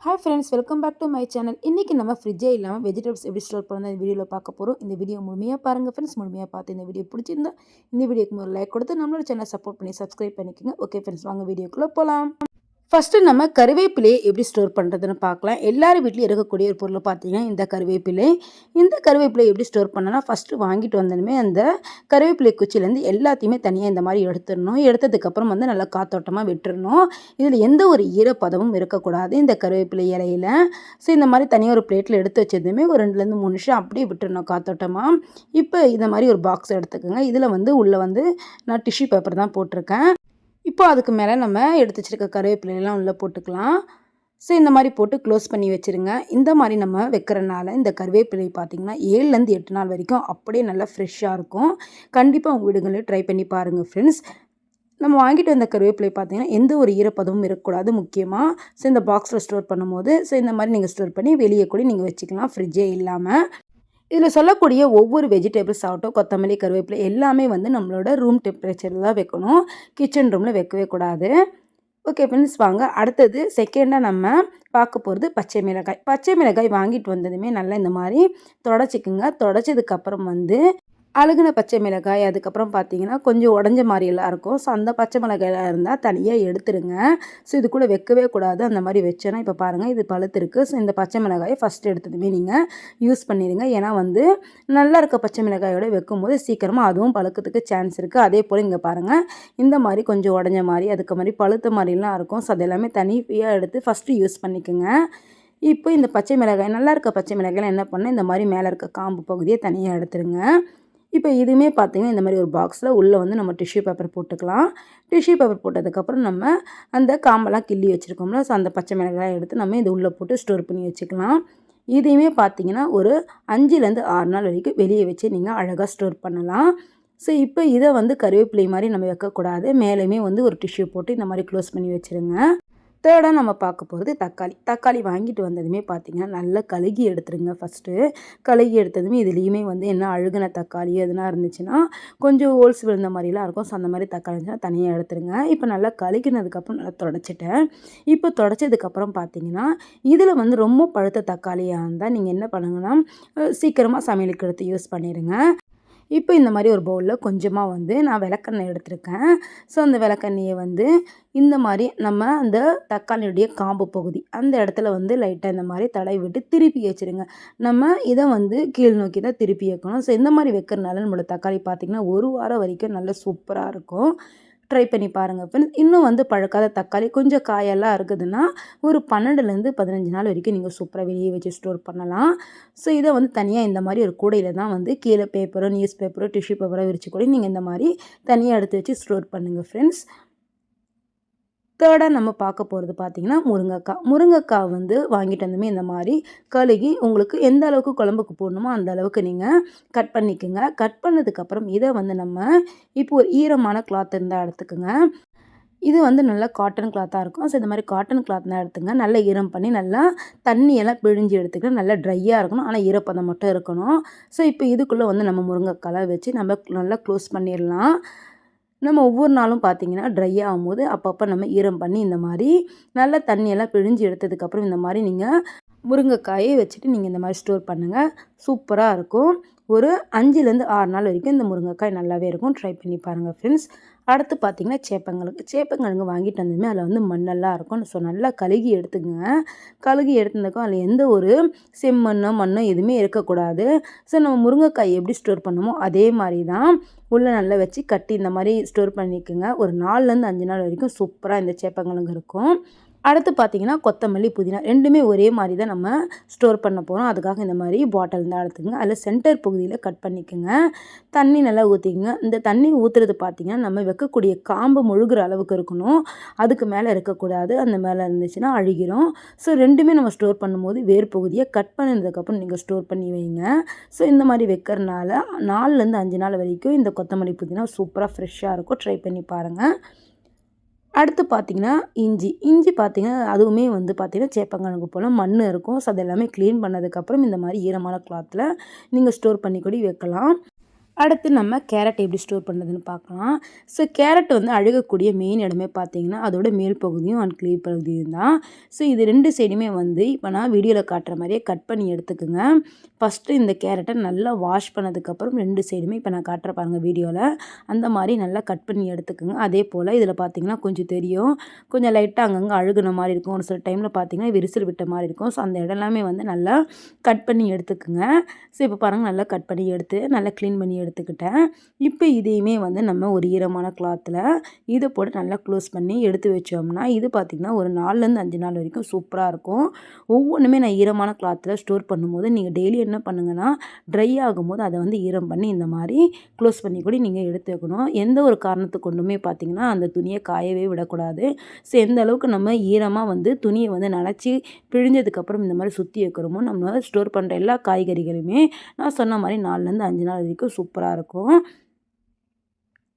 Hi friends welcome back to my channel இன்றைக்கி நம்ம ஃப்ரிட்ஜே இல்லாமல் வெஜிடபிள்ஸ் எப்படி ஸ்டோர் பண்ணணும் இந்த வீடியோவில் பார்க்க போகிறோம் இந்த வீடியோ முழுமையாக பாருங்கள் ஃப்ரெண்ட்ஸ் முழுமையாக பார்த்து இந்த வீடியோ பிடிச்சிருந்தா இந்த வீடியோக்கு ஒரு லைக் கொடுத்து நம்மளோட சேனல் சப்போர்ட் பண்ணி சப்ஸ்கிரைப் பண்ணிக்கோங்க. ஓகே ஃப்ரெண்ட்ஸ் வாங்க வீடியோக்குள்ளே போகலாம் ஃபஸ்ட்டு நம்ம கருவேப்பிலையை எப்படி ஸ்டோர் பண்ணுறதுன்னு பார்க்கலாம். எல்லார் வீட்லேயும் இருக்கக்கூடிய ஒரு பொருள் பார்த்தீங்கன்னா இந்த கருவேப்பிலை. இந்த கருவேப்பிலை எப்படி ஸ்டோர் பண்ணலாம்? ஃபஸ்ட்டு வாங்கிட்டு வந்தனுமே அந்த கருவேப்பிலை குச்சிலேருந்து எல்லாத்தையுமே தனியாக இந்த மாதிரி எடுத்துடணும். எடுத்ததுக்கப்புறம் வந்து நல்லா காத்தோட்டமாக விட்டுறணும். இதில் எந்த ஒரு ஈரப்பதமும் இருக்கக்கூடாது. இந்த கருவேப்பிலை இலையில். ஸோ இந்த மாதிரி தனியாக ஒரு பிளேட்டில் எடுத்து வச்சதுமே ஒரு ரெண்டுலேருந்து மூணு நிமிஷம் அப்படியே விட்டுறணும் காத்தோட்டமாக இப்போ இந்த மாதிரி ஒரு பாக்ஸ் எடுத்துக்கோங்க. இதில் வந்து உள்ளே வந்து நான் டிஷ்யூ பேப்பர் தான் போட்டிருக்கேன். இப்போ அதுக்கு மேலே நம்ம எடுத்து வச்சுருக்க கருவேப்பிலையெல்லாம் உள்ளே போட்டுக்கலாம். ஸோ இந்த மாதிரி போட்டு க்ளோஸ் பண்ணி வச்சுருங்க. இந்த மாதிரி நம்ம வைக்கிறனால இந்த கருவேப்பிலை பார்த்திங்கன்னா ஏழுலேருந்து எட்டு நாள் வரைக்கும் அப்படியே நல்லா ஃப்ரெஷ்ஷாக இருக்கும். கண்டிப்பாக உங்கள் வீடுகளில் ட்ரை பண்ணி பாருங்கள் ஃப்ரெண்ட்ஸ் நம்ம வாங்கிட்டு வந்த கருவேப்பிலை பார்த்திங்கன்னா எந்த ஒரு ஈரப்பதமும் இருக்கக்கூடாது முக்கியமாக ஸோ இந்த பாக்ஸில் ஸ்டோர் பண்ணும்போது ஸோ இந்த மாதிரி நீங்கள் ஸ்டோர் பண்ணி வெளியே கூட நீங்கள் வச்சுக்கலாம் ஃப்ரிட்ஜே இல்லாமல் இதில் சொல்லக்கூடிய ஒவ்வொரு வெஜிடபிள்ஸ் ஆகட்டும் கொத்தமல்லி கருவேப்பிலை எல்லாமே வந்து நம்மளோட ரூம் டெம்பரேச்சரில் தான் வைக்கணும். கிச்சன் ரூமில் வைக்கவே கூடாது. ஓகே ஃப்ரெண்ட்ஸ் வாங்க. அடுத்தது செகண்டாக நம்ம பார்க்க போகிறது பச்சை மிளகாய். பச்சை மிளகாய் வாங்கிட்டு வந்ததுமே நல்லா இந்த மாதிரி தொடச்சிக்குங்க. தொடச்சதுக்கப்புறம் வந்து அழுகுன பச்சை மிளகாய் அதுக்கப்புறம் பார்த்தீங்கன்னா கொஞ்சம் உடஞ்ச மாதிரியெல்லாம் இருக்கும். ஸோ அந்த பச்சை மிளகாயெல்லாம் இருந்தால் தனியாக எடுத்துருங்க. ஸோ இது கூட வைக்கவே கூடாது. அந்த மாதிரி வச்சோன்னா இப்போ பாருங்கள் இது பழுத்திருக்கு. ஸோ இந்த பச்சை மிளகாயை ஃபஸ்ட்டு எடுத்ததுமே நீங்கள் யூஸ் பண்ணிடுங்க ஏன்னா வந்து நல்லா இருக்க பச்சை மிளகாயோட வைக்கும்போது சீக்கிரமாக அதுவும் பழுக்கிறதுக்கு சான்ஸ் இருக்குது அதே போல் இங்கே பாருங்கள் இந்த மாதிரி கொஞ்சம் உடஞ்ச மாதிரி அதுக்கு மாதிரி பழுத்த மாதிரிலாம் இருக்கும். ஸோ அது எல்லாமே தனியாக எடுத்து ஃபஸ்ட்டு யூஸ் பண்ணிக்கோங்க. இப்போ இந்த பச்சை மிளகாய் நல்லா இருக்க பச்சை மிளகாயெல்லாம் என்ன பண்ணால் இந்த மாதிரி மேலே இருக்க காம்பு பகுதியை தனியாக எடுத்துருங்க. இப்போ இதுவுமே பார்த்திங்கன்னா இந்த மாதிரி ஒரு பாக்ஸில் உள்ளே வந்து நம்ம டிஷ்யூ பேப்பர் போட்டுக்கலாம். டிஷ்யூ பேப்பர் போட்டதுக்கப்புறம் நம்ம அந்த காம்பெல்லாம் கிள்ளி வச்சுருக்கோம்ல ஸோ அந்த பச்சை மிளகாய் எடுத்து நம்ம இது உள்ளே போட்டு ஸ்டோர் பண்ணி வச்சுக்கலாம். இதையுமே பார்த்தீங்கன்னா ஒரு அஞ்சுலேருந்து ஆறு நாள் வரைக்கும் வெளியே வச்சு நீங்கள் அழகாக ஸ்டோர் பண்ணலாம். ஸோ இப்போ இதை வந்து கருவேப்பிலை மாதிரி நம்ம வைக்கக்கூடாது. மேலேயுமே வந்து ஒரு டிஷ்யூ போட்டு இந்த மாதிரி க்ளோஸ் பண்ணி வச்சுருங்க. தேர்டாக நம்ம பார்க்க போகிறது தக்காளி. தக்காளி வாங்கிட்டு வந்ததுமே பார்த்திங்கன்னா நல்லா கழுகி எடுத்துருங்க ஃபஸ்ட்டு கழுகி எடுத்ததுமே இதுலேயுமே வந்து என்ன அழுகின தக்காளி எதுனா இருந்துச்சுன்னா கொஞ்சம் ஹோல்ஸ் விழுந்த மாதிரிலாம் இருக்கும். ஸோ அந்த மாதிரி தக்காளி இருந்துச்சுன்னா தனியாக எடுத்துருங்க. இப்போ நல்லா கழுகினதுக்கப்புறம் நல்லா தொடச்சிட்டேன். இப்போ தொடச்சதுக்கப்புறம் பார்த்தீங்கன்னா இதில் வந்து ரொம்ப பழுத்த தக்காளியாக இருந்தால் நீங்கள் என்ன பண்ணுங்கன்னா சீக்கிரமாக சமையலுக்கு எடுத்து யூஸ் பண்ணிடுங்க இப்போ இந்த மாதிரி ஒரு பவுலில் கொஞ்சமாக வந்து நான் விளக்கெண்ணெய் எடுத்திருக்கேன். ஸோ அந்த விளக்கெண்ணெயை வந்து இந்த மாதிரி நம்ம அந்த தக்காளியுடைய காம்பு பகுதி அந்த இடத்துல வந்து லைட்டாக இந்த மாதிரி தடவி விட்டு திருப்பி வச்சுருங்க. நம்ம இதை வந்து கீழ் நோக்கி தான் திருப்பி வைக்கணும். ஸோ இந்த மாதிரி வைக்கிறனால நம்மளோட தக்காளி பார்த்திங்கன்னா ஒரு வாரம் வரைக்கும் நல்லா சூப்பராக இருக்கும். ட்ரை பண்ணி பாருங்கள் ஃப்ரெண்ட்ஸ் இன்னும் வந்து பழுக்காத தக்காளி கொஞ்சம் காயெல்லாம் இருக்குதுன்னா ஒரு பன்னெண்டுலேருந்து பதினஞ்சு நாள் வரைக்கும் நீங்கள் சூப்பராக வெளியே வச்சு ஸ்டோர் பண்ணலாம். ஸோ இதை வந்து தனியாக இந்த மாதிரி ஒரு கூடையில் தான் வந்து கீழே பேப்பரோ நியூஸ் பேப்பரோ டிஷ்யூ பேப்பரோ விரிச்சு கூட நீங்கள் இந்த மாதிரி தனியாக எடுத்து வச்சு ஸ்டோர் பண்ணுங்கள் ஃப்ரெண்ட்ஸ் தேர்டாக நம்ம பார்க்க போகிறது பார்த்திங்கன்னா முருங்கைக்காய் முருங்கைக்காய் வந்து வாங்கிட்டு வந்துமே இந்த மாதிரி கழுகி உங்களுக்கு எந்த அளவுக்கு குழம்புக்கு போடணுமோ அந்த அளவுக்கு நீங்கள் கட் பண்ணிக்கோங்க. கட் பண்ணதுக்கப்புறம் இதை வந்து நம்ம இப்போ ஒரு ஈரமான கிளாத் இருந்தால் எடுத்துக்கோங்க. இது வந்து நல்லா காட்டன் கிளாத்தாக இருக்கும். ஸோ இந்த மாதிரி காட்டன் கிளாத் தான் எடுத்துங்க. நல்லா ஈரம் பண்ணி நல்லா தண்ணியெல்லாம் பிழிஞ்சு எடுத்துக்கணும். நல்லா ட்ரையாக இருக்கணும். ஆனால் ஈரப்பதம் மட்டும் இருக்கணும். ஸோ இப்போ இதுக்குள்ளே வந்து நம்ம முருங்கைக்காய் வச்சு நம்ம நல்லா க்ளோஸ் பண்ணிடலாம். நம்ம ஒவ்வொரு நாளும் பார்த்திங்கன்னா ட்ரை ஆகும்போது அப்பப்போ நம்ம ஈரம் பண்ணி இந்த மாதிரி நல்லா தண்ணியெல்லாம் பிழிஞ்சு எடுத்ததுக்கப்புறம் இந்த மாதிரி நீங்கள் முருங்கைக்காயை வச்சுட்டு நீங்கள் இந்த மாதிரி ஸ்டோர் பண்ணுங்கள் சூப்பராக இருக்கும். ஒரு அஞ்சுலேருந்து ஆறு நாள் வரைக்கும் இந்த முருங்கைக்காய் நல்லாவே இருக்கும். ட்ரை பண்ணி பாருங்கள் ஃப்ரெண்ட்ஸ் அடுத்து பார்த்திங்கன்னா சேப்பங்கிழங்கு. சேப்பங்கிழங்கு வாங்கிட்டு வந்ததுமே அதில் வந்து மண்ணெல்லாம் இருக்கும். ஸோ நல்லா கழுகி எடுத்துக்கோங்க கழுகி எடுத்துருந்தக்கும் அதில் எந்த ஒரு செம்மண்ணோ மண்ணோ எதுவுமே இருக்கக்கூடாது. ஸோ நம்ம முருங்கைக்காய் எப்படி ஸ்டோர் பண்ணுமோ அதே மாதிரி தான் உள்ளே நல்லா வச்சு கட்டி இந்த மாதிரி ஸ்டோர் பண்ணிக்கோங்க. ஒரு நாலுலேருந்து அஞ்சு நாள் வரைக்கும் சூப்பராக இந்த சேப்பங்கிழங்கு இருக்கும். அடுத்து பார்த்திங்கன்னா கொத்தமல்லி புதினா ரெண்டுமே ஒரே மாதிரி தான் நம்ம ஸ்டோர் பண்ண போகிறோம் அதுக்காக இந்த மாதிரி பாட்டில் தான் எடுத்துக்கோங்க அதில் சென்டர் பகுதியில் கட் பண்ணிக்கோங்க. தண்ணி நல்லா ஊற்றிக்கங்க இந்த தண்ணி ஊற்றுறது பார்த்திங்கன்னா நம்ம வைக்கக்கூடிய காம்பு முழுகிற அளவுக்கு இருக்கணும். அதுக்கு மேலே இருக்கக்கூடாது. அந்த மேலே இருந்துச்சுன்னா அழுகிரும். ஸோ ரெண்டுமே நம்ம ஸ்டோர் பண்ணும்போது வேறு பகுதியை கட் பண்ணதுக்கப்புறம் நீங்கள் ஸ்டோர் பண்ணி வைங்க. ஸோ இந்த மாதிரி வைக்கிறனால நாலுலேருந்து அஞ்சு நாள் வரைக்கும் இந்த கொத்தமல்லி புதினா சூப்பராக ஃப்ரெஷ்ஷாக இருக்கும். ட்ரை பண்ணி பாருங்கள் அடுத்து பார்த்திங்கன்னா இஞ்சி. இஞ்சி பார்த்திங்கன்னா அதுவுமே வந்து பார்த்திங்கன்னா சேப்பங்கிழங்கு போல் மண் இருக்கும். ஸோ அது எல்லாமே க்ளீன் பண்ணதுக்கப்புறம் இந்த மாதிரி ஈரமான கிளாத்தில் நீங்கள் ஸ்டோர் பண்ணி கூட வைக்கலாம். அடுத்து நம்ம கேரட் எப்படி ஸ்டோர் பண்ணுறதுன்னு பார்க்கலாம். ஸோ கேரட் வந்து அழுகக்கூடிய மெயின் இடமே பார்த்தீங்கன்னா அதோட மேல் பகுதியும் அண்ட் கிளீவ் பகுதியும் தான். ஸோ இது ரெண்டு சைடுமே வந்து இப்போ நான் வீடியோவில் காட்டுற மாதிரியே கட் பண்ணி எடுத்துக்கோங்க. ஃபஸ்ட்டு இந்த கேரட்டை நல்லா வாஷ் பண்ணதுக்கப்புறம் ரெண்டு சைடுமே இப்போ நான் காட்டுற பாருங்கள் வீடியோவில் அந்த மாதிரி நல்லா கட் பண்ணி எடுத்துக்கோங்க. அதே போல் இதில் பார்த்தீங்கன்னா கொஞ்சம் தெரியும். கொஞ்சம் லைட்டாக அங்கங்கே அழுகுன மாதிரி இருக்கும். ஒரு சில டைமில் பார்த்தீங்கன்னா விரிசல் விட்ட மாதிரி இருக்கும். ஸோ அந்த இடம்லாமே வந்து நல்லா கட் பண்ணி எடுத்துக்கோங்க. ஸோ இப்போ பாருங்கள் நல்லா கட் பண்ணி எடுத்து நல்லா க்ளீன் பண்ணி எடுத்துக்கிட்டேன். இப்போ இதையுமே வந்து நம்ம ஒரு ஈரமான கிளாத்தில் இதை போட்டு நல்லா க்ளோஸ் பண்ணி எடுத்து வச்சோம்னா இது பார்த்திங்கன்னா ஒரு நாலுலேருந்து அஞ்சு நாள் வரைக்கும் சூப்பராக இருக்கும். ஒவ்வொன்றுமே நான் ஈரமான கிளாத்தில் ஸ்டோர் பண்ணும்போது நீங்கள் டெய்லி என்ன பண்ணுங்கன்னா ட்ரை ஆகும்போது அதை வந்து ஈரம் பண்ணி இந்த மாதிரி க்ளோஸ் பண்ணி கூட நீங்கள் எடுத்து வைக்கணும் எந்த ஒரு காரணத்து கொண்டுமே பார்த்திங்கன்னா அந்த துணியை காயவே விடக்கூடாது. ஸோ எந்த அளவுக்கு நம்ம ஈரமாக வந்து துணியை வந்து நினச்சி பிழிஞ்சதுக்கப்புறம் இந்த மாதிரி சுற்றி வைக்கிறோமோ நம்ம ஸ்டோர் பண்ணுற எல்லா காய்கறிகளுமே நான் சொன்ன மாதிரி நாலுலேருந்து அஞ்சு நாள் வரைக்கும் சூப்பராக சூப்பராக இருக்கும்.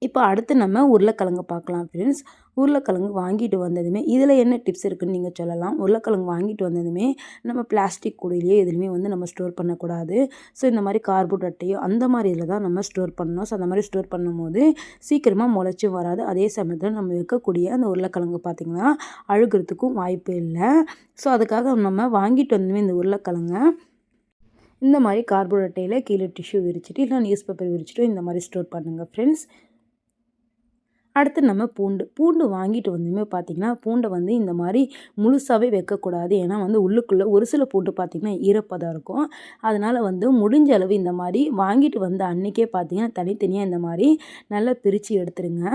இப்போ அடுத்து நம்ம உருளைக்கிழங்கு பார்க்கலாம் ஃப்ரெண்ட்ஸ் உருளைக்கிழங்கு வாங்கிட்டு வந்ததுமே இதில் என்ன டிப்ஸ் இருக்குதுன்னு நீங்கள் சொல்லலாம். உருளைக்கிழங்கு வாங்கிட்டு வந்ததுமே நம்ம பிளாஸ்டிக் கூடையிலேயே எதுலையுமே வந்து நம்ம ஸ்டோர் பண்ணக்கூடாது. ஸோ இந்த மாதிரி கார்போர்ட் அட்டையோ அந்த மாதிரி இதில் தான் நம்ம ஸ்டோர் பண்ணணும். ஸோ அந்த மாதிரி ஸ்டோர் பண்ணும்போது சீக்கிரமாக முளைச்சும் வராது. அதே சமயத்தில் நம்ம வைக்கக்கூடிய அந்த உருளைக்கிழங்கு பார்த்திங்கன்னா அழுகிறதுக்கும் வாய்ப்பு இல்லை. ஸோ அதுக்காக நம்ம வாங்கிட்டு வந்ததுமே இந்த உருளைக்கிழங்கை. இந்த மாதிரி கார்போர்ட் கீழே டிஷ்யூ விரிச்சிட்டு இல்லை நியூஸ் பேப்பர் விரிச்சிட்டு இந்த மாதிரி ஸ்டோர் பண்ணுங்கள் ஃப்ரெண்ட்ஸ் அடுத்து நம்ம பூண்டு. பூண்டு வாங்கிட்டு வந்துமே பார்த்திங்கன்னா பூண்டை வந்து இந்த மாதிரி முழுசாகவே வைக்கக்கூடாது. ஏன்னா வந்து உள்ளுக்குள்ளே ஒரு சில பூண்டு பார்த்திங்கன்னா ஈரப்பதம் இருக்கும். அதனால் வந்து முடிஞ்ச அளவு இந்த மாதிரி வாங்கிட்டு வந்த அன்றைக்கே பார்த்திங்கன்னா தனித்தனியாக இந்த மாதிரி நல்லா பிரித்து எடுத்துருங்க.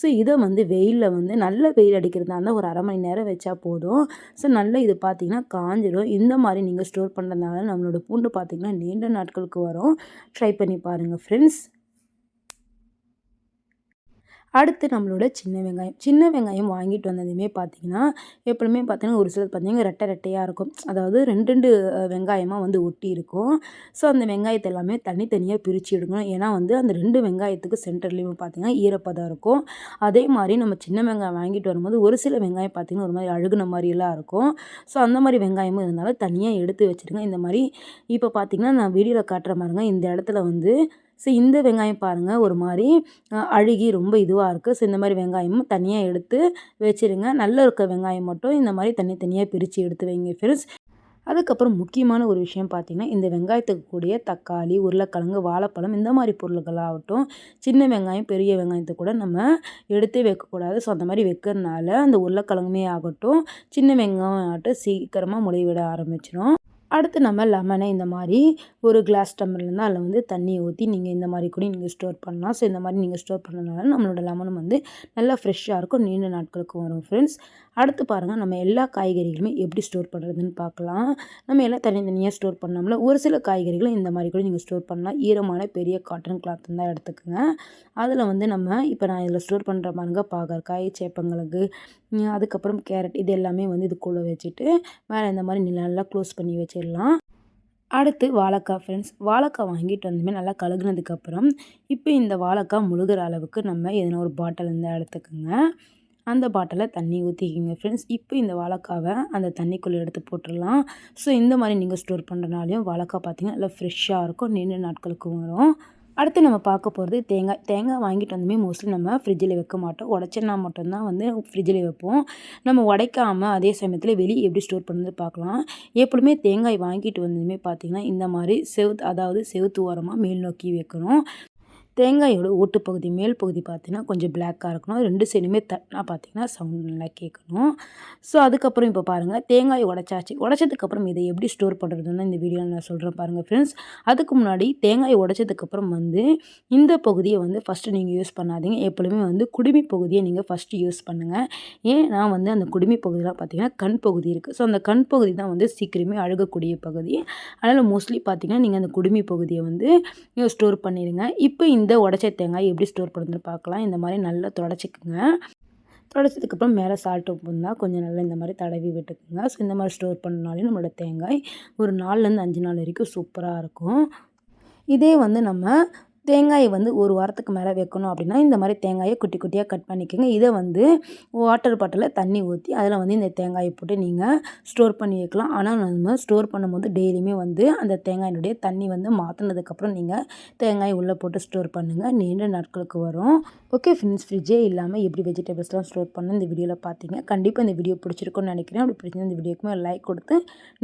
ஸோ இதை வந்து வெயிலில் வந்து நல்ல வெயில் அடிக்கிறதா இருந்தால் ஒரு அரை மணி நேரம் வச்சா போதும். ஸோ நல்லா இது பார்த்திங்கன்னா காஞ்சிடும் இந்த மாதிரி நீங்கள் ஸ்டோர் பண்ணுறதுனால நம்மளோட பூண்டு பார்த்திங்கன்னா நீண்ட நாட்களுக்கு வரும். ட்ரை பண்ணி பாருங்கள் ஃப்ரெண்ட்ஸ் அடுத்து நம்மளோட சின்ன வெங்காயம். சின்ன வெங்காயம் வாங்கிட்டு வந்ததுமே பார்த்திங்கன்னா எப்பவுமே பார்த்தீங்கன்னா ஒரு சிலர் பார்த்திங்கன்னா ரெட்டை ரெட்டையாக இருக்கும். அதாவது ரெண்டு ரெண்டு வெங்காயமாக வந்து ஒட்டி இருக்கும். ஸோ அந்த வெங்காயத்தை எல்லாமே தனித்தனியாக பிரித்து எடுக்கணும். ஏன்னா வந்து அந்த ரெண்டு வெங்காயத்துக்கு சென்டர்லேயும் பார்த்திங்கன்னா ஈரப்பதம் இருக்கும். அதே மாதிரி நம்ம சின்ன வெங்காயம் வாங்கிட்டு வரும்போது ஒரு சில வெங்காயம் பார்த்திங்கன்னா ஒரு மாதிரி அழுகுன மாதிரிலாம் இருக்கும். ஸோ அந்த மாதிரி வெங்காயமும் இருந்தாலும் தனியாக எடுத்து வச்சுருங்க. இந்த மாதிரி இப்போ பார்த்திங்கன்னா நான் வீடியோவில் காட்டுற மாதிரிங்க இந்த இடத்துல வந்து ஸோ இந்த வெங்காயம் பாருங்கள் ஒரு மாதிரி அழுகி ரொம்ப இதுவாக இருக்குது ஸோ இந்த மாதிரி வெங்காயமும் தனியாக எடுத்து வச்சுருங்க. நல்ல இருக்க வெங்காயம் மட்டும் இந்த மாதிரி தனி தனியாக பிரித்து எடுத்து வைங்க ஃப்ரெண்ட்ஸ் அதுக்கப்புறம் முக்கியமான ஒரு விஷயம் பார்த்திங்கன்னா இந்த வெங்காயத்துக்கு கூடிய தக்காளி உருளைக்கிழங்கு வாழைப்பழம் இந்த மாதிரி பொருள்களாகட்டும் சின்ன வெங்காயம் பெரிய வெங்காயத்தை கூட நம்ம எடுத்து வைக்கக்கூடாது. ஸோ அந்த மாதிரி வைக்கிறதுனால அந்த உருளைக்கிழங்குமே ஆகட்டும் சின்ன வெங்காயம் ஆகட்டும் சீக்கிரமாக முளைவிட ஆரம்பிச்சிடும் அடுத்து நம்ம லெமனை இந்த மாதிரி ஒரு கிளாஸ் டம்ளர்லேருந்து அதில் வந்து தண்ணி ஊற்றி நீங்கள் இந்த மாதிரி கூட நீங்கள் ஸ்டோர் பண்ணலாம். ஸோ இந்த மாதிரி நீங்கள் ஸ்டோர் பண்ணனால நம்மளோட லெமனும் வந்து நல்லா ஃப்ரெஷ்ஷாக இருக்கும். நீண்ட நாட்களுக்கு வரும் ஃப்ரெண்ட்ஸ் அடுத்து பாருங்கள் நம்ம எல்லா காய்கறிகளுமே எப்படி ஸ்டோர் பண்ணுறதுன்னு பார்க்கலாம். நம்ம எல்லாம் தனித்தனியாக ஸ்டோர் பண்ணோம்ல ஒரு சில காய்கறிகளும் இந்த மாதிரி கூட நீங்கள் ஸ்டோர் பண்ணலாம். ஈரமான பெரிய காட்டன் கிளாத் தான் எடுத்துக்கோங்க. அதில் வந்து நம்ம இப்போ நான் இதில் ஸ்டோர் பண்ணுற பாருங்க பாகற்காய் சேப்பங்கிழங்கு அதுக்கப்புறம் கேரட் இது எல்லாமே வந்து இதுக்குள்ளே வச்சுட்டு மேலே இந்த மாதிரி நல்லா க்ளோஸ் பண்ணி வச்சிடலாம். அடுத்து வாழைக்காய் ஃப்ரெண்ட்ஸ் வாழைக்காய் வாங்கிட்டு வந்தோமே நல்லா கழுகுனதுக்கப்புறம் இப்போ இந்த வாழைக்காய் முழுகிற அளவுக்கு நம்ம எதனா ஒரு பாட்டில் இருந்தால் எடுத்துக்கோங்க. அந்த பாட்டிலில் தண்ணி ஊற்றிக்கிங்க ஃப்ரெண்ட்ஸ் இப்போ இந்த வாழைக்காவை அந்த தண்ணிக்குள்ளே எடுத்து போட்டுடலாம். ஸோ இந்த மாதிரி நீங்கள் ஸ்டோர் பண்ணுறனாலையும் வாழைக்காய் பார்த்திங்கன்னா நல்லா ஃப்ரெஷ்ஷாக இருக்கும். நீண்ட நாட்களுக்கு வரும். அடுத்து நம்ம பார்க்க போகிறது தேங்காய். தேங்காய் வாங்கிட்டு வந்துமே மோஸ்ட்லி நம்ம ஃப்ரிட்ஜில் வைக்க மாட்டோம். உடச்சினா மட்டும்தான் வந்து ஃப்ரிட்ஜில் வைப்போம். நம்ம உடைக்காமல் அதே சமயத்தில் வெளியே எப்படி ஸ்டோர் பண்ணுறது பார்க்கலாம். எப்பொழுதுமே தேங்காய் வாங்கிட்டு வந்ததுமே பார்த்திங்கன்னா இந்த மாதிரி செவுத் அதாவது செவுத்து ஓரமாக மேல் நோக்கி வைக்கணும். தேங்காயோட ஓட்டுப்பகுதி மேல் பகுதி பார்த்தீங்கன்னா கொஞ்சம் பிளாக்காக இருக்கணும். ரெண்டு சைடுமே தட்டினா பார்த்தீங்கன்னா சவுண்ட் நல்லா கேட்கணும். ஸோ அதுக்கப்புறம் இப்போ பாருங்கள் தேங்காய் உடச்சாச்சு. உடச்சதுக்கப்புறம் இதை எப்படி ஸ்டோர் பண்ணுறதுன்னு இந்த வீடியோவில் நான் சொல்கிறேன் பாருங்கள் ஃப்ரெண்ட்ஸ் அதுக்கு முன்னாடி தேங்காய் உடச்சதுக்கப்புறம் வந்து இந்த பகுதியை வந்து ஃபஸ்ட்டு நீங்கள் யூஸ் பண்ணாதீங்க. எப்பொழுதுமே வந்து குடுமி பகுதியை நீங்கள் ஃபஸ்ட்டு யூஸ் பண்ணுங்கள் ஏன்னா வந்து அந்த குடுமி பகுதியெலாம் பார்த்தீங்கன்னா கண் பகுதி இருக்குது ஸோ அந்த கண் பகுதி தான் வந்து சீக்கிரமே அழுகக்கூடிய பகுதி. அதனால் மோஸ்ட்லி பார்த்தீங்கன்னா நீங்கள் அந்த குடுமி பகுதியை வந்து ஸ்டோர் பண்ணிடுங்க இப்போ இந்த இந்த உடச்ச தேங்காய் எப்படி ஸ்டோர் பண்ணுறது பார்க்கலாம். இந்த மாதிரி நல்லா தொடச்சிக்குங்க. தொடச்சதுக்கப்புறம் மேலே சால்ட் உப்பு இருந்தால் கொஞ்சம் நல்லா இந்த மாதிரி தடவி விட்டுக்குங்க. ஸோ இந்த மாதிரி ஸ்டோர் பண்ணாலே நம்மளோட தேங்காய் ஒரு நாலுலேருந்து அஞ்சு நாள் வரைக்கும் சூப்பராக இருக்கும். இதே வந்து நம்ம தேங்காயை வந்து ஒரு வாரத்துக்கு மேலே வைக்கணும் அப்படின்னா இந்த மாதிரி தேங்காயை குட்டி குட்டியாக கட் பண்ணிக்கோங்க. இதை வந்து வாட்டர் பாட்டிலில் தண்ணி ஊற்றி அதில் வந்து இந்த தேங்காயை போட்டு நீங்கள் ஸ்டோர் பண்ணி வைக்கலாம். ஆனால் நம்ம ஸ்டோர் பண்ணும்போது டெய்லியுமே வந்து அந்த தேங்காயினுடைய தண்ணி வந்து மாற்றினதுக்கப்புறம் நீங்கள் தேங்காயை உள்ளே போட்டு ஸ்டோர் பண்ணுங்கள் நீண்ட நாட்களுக்கு வரும். ஓகே ஃப்ரெண்ட்ஸ் ஃப்ரிட்ஜே இல்லாமல் எப்படி வெஜிடபிள்ஸ்லாம் ஸ்டோர் பண்ண இந்த வீடியோவில் பார்த்தீங்க கண்டிப்பாக இந்த வீடியோ பிடிச்சிருக்குன்னு நினைக்கிறேன். அப்படி பிடிச்சிருந்த இந்த வீடியோக்குமே லைக் கொடுத்து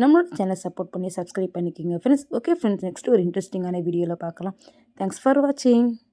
நம்மளோட சேனல் சப்போர்ட் பண்ணி சப்ஸ்கிரைப் பண்ணிக்கோங்க. ஃப்ரெண்ட்ஸ் ஓகே ஃப்ரெண்ட்ஸ் நெக்ஸ்ட் ஒரு இன்ட்ரெஸ்டிங்கான வீடியோவில் பார்க்கலாம். Thanks for for watching.